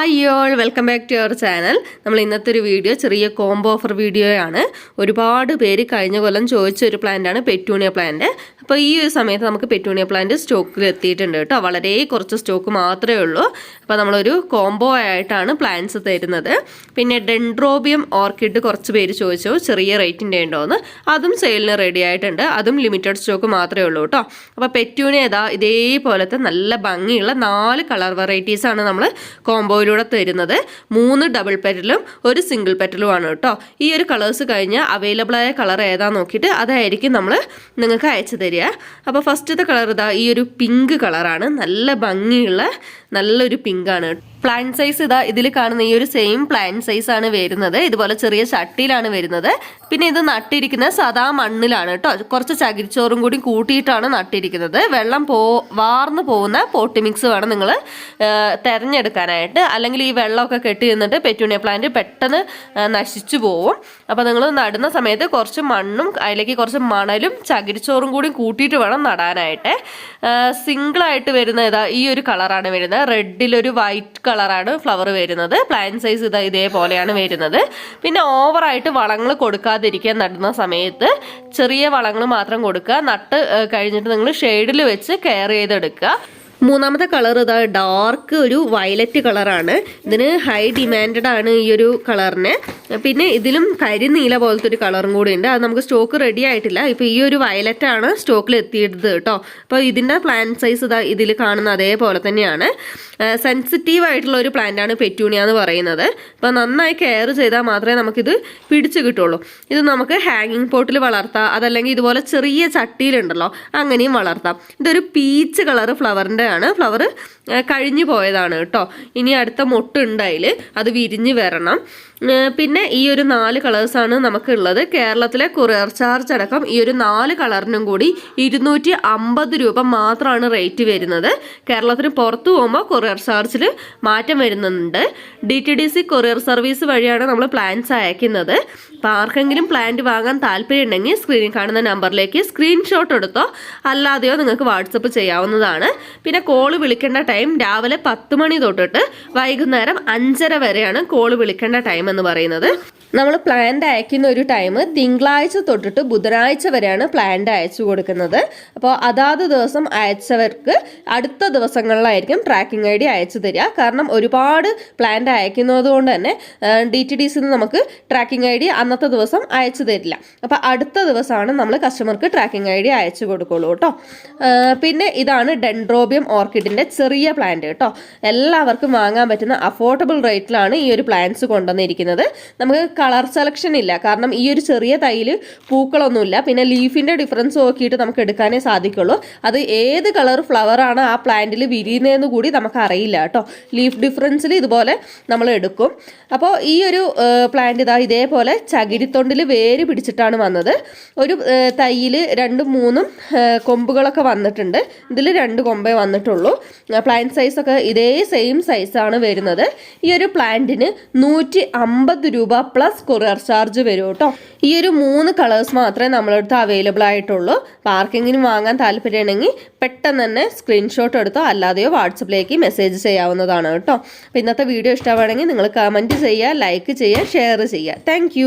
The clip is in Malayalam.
Hi y'all welcome back to your channel. നമ്മൾ ഇന്നത്തെ ഒരു വീഡിയോ ചെറിയ കോംബോ ഓഫർ വീഡിയോയാണ്. ഒരുപാട് പേര് കഴിഞ്ഞ കൊല്ലം ചോദിച്ച ഒരു പ്ലാന്റാണ് പെറ്റൂണിയ പ്ലാന്റ് അപ്പോൾ ഈ ഒരു സമയത്ത് നമുക്ക് പെറ്റൂണിയ പ്ലാന്റ് സ്റ്റോക്കിൽ എത്തിയിട്ടുണ്ട് കേട്ടോ. വളരെ കുറച്ച് സ്റ്റോക്ക് മാത്രമേ ഉള്ളൂ. അപ്പോൾ നമ്മളൊരു കോംബോ ആയിട്ടാണ് പ്ലാന്റ്സ് തരുന്നത്. പിന്നെ ഡെൻഡ്രോബിയം ഓർക്കിഡ് കുറച്ച് പേര് ചോദിച്ചു. ചെറിയ റേറ്റിന്റെ ഉണ്ടോയെന്ന് അതും സെയിലിന് റെഡി ആയിട്ടുണ്ട്. അതും ലിമിറ്റഡ് സ്റ്റോക്ക് മാത്രമേ ഉള്ളൂ കേട്ടോ. അപ്പോൾ പെറ്റൂണിയ ഇതാ ഇതേപോലത്തെ നല്ല ഭംഗിയുള്ള നാല് കളർ വെറൈറ്റീസാണ് നമ്മൾ കോംബോയിലൂടെ തരുന്നത്. മൂന്ന് ഡബിൾ പെറ്റലും ഒരു സിംഗിൾ പെറ്റലുമാണ് കേട്ടോ. ഈ ഒരു കളേഴ്സ് കഴിഞ്ഞാൽ അവൈലബിൾ ആയ കളർ ഏതാ നോക്കിയിട്ട് അതായിരിക്കും നമ്മൾ നിങ്ങൾക്ക് അയച്ചു തരിക. അപ്പോൾ ഫസ്റ്റത്തെ കളർ ഇതാ ഈ ഒരു പിങ്ക് കളറാണ്. നല്ല ഭംഗിയുള്ള നല്ലൊരു പിങ്കാണ് പ്ലാൻ സൈസ് ഇതാ ഇതിൽ കാണുന്ന ഈ ഒരു സെയിം പ്ലാന്റ് സൈസ് ആണ് വരുന്നത്. ഇതുപോലെ ചെറിയ ചട്ടിയിലാണ് വരുന്നത്. പിന്നെ ഇത് നട്ടിരിക്കുന്നത് സദാ മണ്ണിലാണ് കേട്ടോ. കുറച്ച് ചകിരിച്ചോറും കൂടി കൂട്ടിയിട്ടാണ് നട്ടിരിക്കുന്നത്. വെള്ളം പോ വാർന്നു പോകുന്ന പോട്ടി മിക്സ് വേണം നിങ്ങൾ തിരഞ്ഞെടുക്കാനായിട്ട്. അല്ലെങ്കിൽ ഈ വെള്ളമൊക്കെ കെട്ടി നിന്നിട്ട് പെറ്റൂണിയ പ്ലാന്റ് പെട്ടെന്ന് നശിച്ചു പോവും. അപ്പോൾ നിങ്ങൾ നടുന്ന സമയത്ത് കുറച്ച് മണ്ണും അതിലേക്ക് കുറച്ച് മണലും ചകിരിച്ചോറും കൂടി കൂട്ടിയിട്ട് വേണം നടാനായിട്ട്. സിംഗിളായിട്ട് വരുന്ന ഇതാ ഈ ഒരു കളറാണ് വരുന്നത്. റെഡിലൊരു വൈറ്റ് കളറാണ് ഫ്ലവർ വരുന്നത്. പ്ലാൻ സൈസ് ഇതാ ഇതേപോലെയാണ് വരുന്നത്. പിന്നെ ഓവറായിട്ട് വളങ്ങൾ കൊടുക്കാതിരിക്കാൻ നടുന്ന സമയത്ത് ചെറിയ വളങ്ങൾ മാത്രം കൊടുക്കുക. നട്ട് കഴിഞ്ഞിട്ട് നിങ്ങൾ ഷെയ്ഡിൽ വെച്ച് കെയർ ചെയ്തെടുക്കുക. മൂന്നാമത്തെ കളർ ഇതാ ഡാർക്ക് ഒരു വയലറ്റ് കളറാണ്. ഇതിന് ഹൈ ഡിമാൻഡഡ് ആണ് ഈ ഒരു കളറിന്. പിന്നെ ഇതിലും കരിനീല പോലത്തെ ഒരു കളറും കൂടി ഉണ്ട്. അത് നമുക്ക് സ്റ്റോക്ക് റെഡി ആയിട്ടില്ല. ഇപ്പോൾ ഈ ഒരു വയലറ്റ് ആണ് സ്റ്റോക്കിൽ എത്തിയത് കേട്ടോ. അപ്പോൾ ഇതിന്റെ പ്ലാന്റ് സൈസ് ഇതാ ഇതിൽ കാണുന്ന അതേപോലെ തന്നെയാണ്. സെൻസിറ്റീവ് ആയിട്ടുള്ള ഒരു പ്ലാന്റ് ആണ് പെറ്റൂണിയ എന്ന് പറയുന്നത്. അപ്പോൾ നന്നായി കെയർ ചെയ്താൽ മാത്രമേ നമുക്കിത് പിടിച്ചു കിട്ടുള്ളൂ. ഇത് നമുക്ക് ഹാങ്ങിങ് പോട്ടിൽ വളർത്താം. അതല്ലെങ്കിൽ ഇതുപോലെ ചെറിയ ചട്ടിയിലുണ്ടല്ലോ അങ്ങനെയും വളർത്താം. ഇതൊരു പീച്ച് കളർ ഫ്ലവറിന്റെ ആണ് ഫ്ലവർ കഴിഞ്ഞു പോയതാണ് കേട്ടോ. ഇനി അടുത്ത മൊട്ടുണ്ട് അത് വിരിഞ്ഞ് വരണം. പിന്നെ ഈ ഒരു നാല് കളേഴ്സാണ് നമുക്കുള്ളത്. കേരളത്തിലെ കൊറിയർ ചാർജ് അടക്കം ഈ ഒരു നാല് കളറിനും കൂടി ഇരുന്നൂറ്റി അമ്പത് രൂപ മാത്രമാണ് റേറ്റ് വരുന്നത്. കേരളത്തിന് പുറത്തു പോകുമ്പോൾ കൊറിയർ ചാർജിൽ മാറ്റം വരുന്നുണ്ട്. D T D C courier service വഴിയാണ് നമ്മൾ പ്ലാൻസ് അയക്കുന്നത്. അപ്പോൾ ആർക്കെങ്കിലും പ്ലാന്റ് വാങ്ങാൻ താല്പര്യമുണ്ടെങ്കിൽ സ്ക്രീനിൽ കാണുന്ന നമ്പറിലേക്ക് സ്ക്രീൻഷോട്ട് എടുത്തോ അല്ലാതെയോ നിങ്ങൾക്ക് വാട്സപ്പ് ചെയ്യാവുന്നതാണ്. പിന്നെ കോൾ വിളിക്കേണ്ട ടൈം രാവിലെ പത്ത് മണി തൊട്ടിട്ട് വൈകുന്നേരം അഞ്ചര വരെയാണ് കോൾ വിളിക്കേണ്ട ടൈം എന്ന് പറയുന്നത്. നമ്മൾ പ്ലാന്റ് അയക്കുന്ന ഒരു ടൈം തിങ്കളാഴ്ച തൊട്ടിട്ട് ബുധനാഴ്ച വരെയാണ് പ്ലാന്റ് അയച്ചു കൊടുക്കുന്നത്. അപ്പോൾ അതാത് ദിവസം അയച്ചവർക്ക് അടുത്ത ദിവസങ്ങളിലായിരിക്കും ട്രാക്കിംഗ് ഐ ഡി അയച്ചു തരിക. കാരണം ഒരുപാട് പ്ലാന്റ് അയക്കുന്നത് കൊണ്ട് തന്നെ ഡി ടി ഡി സിന്ന് നമുക്ക് ട്രാക്കിംഗ് ഐ ഡി അന്നത്തെ ദിവസം അയച്ചു തരില്ല. അപ്പോൾ അടുത്ത ദിവസമാണ് നമ്മൾ കസ്റ്റമർക്ക് ട്രാക്കിംഗ് ഐ ഡി അയച്ചു കൊടുക്കുള്ളൂ കേട്ടോ. പിന്നെ ഇതാണ് ഡെൻഡ്രോബിയം ഓർക്കിഡിന്റെ ചെറിയ പ്ലാന്റ് കേട്ടോ. എല്ലാവർക്കും വാങ്ങാൻ പറ്റുന്ന അഫോർഡബിൾ റേറ്റിലാണ് ഈ ഒരു പ്ലാന്റ്സ് കൊണ്ടുവന്നിരിക്കുന്നത്. നമുക്ക് കളർ സെലക്ഷൻ ഇല്ല. കാരണം ഈ ഒരു ചെറിയ തൈയിൽ പൂക്കളൊന്നുമില്ല. പിന്നെ ലീഫിന്റെ ഡിഫറൻസ് നോക്കിയിട്ട് നമുക്ക് എടുക്കാനേ സാധിക്കുള്ളൂ. അത് ഏത് കളർ ഫ്ലവറാണ് ആ പ്ലാന്റിൽ വിരിയുന്നതെന്ന് കൂടി നമുക്ക് അറിയില്ല കേട്ടോ. ലീഫ് ഡിഫറൻസിൽ ഇതുപോലെ നമ്മൾ എടുക്കും. അപ്പോൾ ഈ ഒരു പ്ലാന്റ് ഇതാ ഇതേപോലെ ചകിരിത്തൊണ്ടിൽ വേര് പിടിച്ചിട്ടാണ് വന്നത്. ഒരു തൈയിൽ രണ്ടും മൂന്നും കൊമ്പുകളൊക്കെ വന്നിട്ടുണ്ട്. ഇതിൽ രണ്ട് കൊമ്പേ വന്നിട്ടുള്ളൂ. പ്ലാന്റ് സൈസൊക്കെ ഇതേ സെയിം സൈസാണ് വരുന്നത്. ഈ ഒരു പ്ലാന്റിന് നൂറ്റി രൂപ പ്ലസ് കൊറിയർ ചാർജ് വരും കേട്ടോ. ഈ ഒരു മൂന്ന് കളേഴ്സ് മാത്രമേ നമ്മളടുത്ത് അവൈലബിൾ ആയിട്ടുള്ളൂ. പാർക്കിങ്ങിന് വാങ്ങാൻ താല്പര്യമുണ്ടെങ്കിൽ പെട്ടെന്ന് തന്നെ സ്ക്രീൻഷോട്ട് എടുത്തോ അല്ലാതെയോ വാട്സപ്പിലേക്ക് മെസ്സേജ് ചെയ്യാവുന്നതാണ് കേട്ടോ. അപ്പോൾ ഇന്നത്തെ വീഡിയോ ഇഷ്ടമാണെങ്കിൽ നിങ്ങൾ കമന്റ് ചെയ്യുക ലൈക്ക് ചെയ്യുക ഷെയർ ചെയ്യുക. താങ്ക്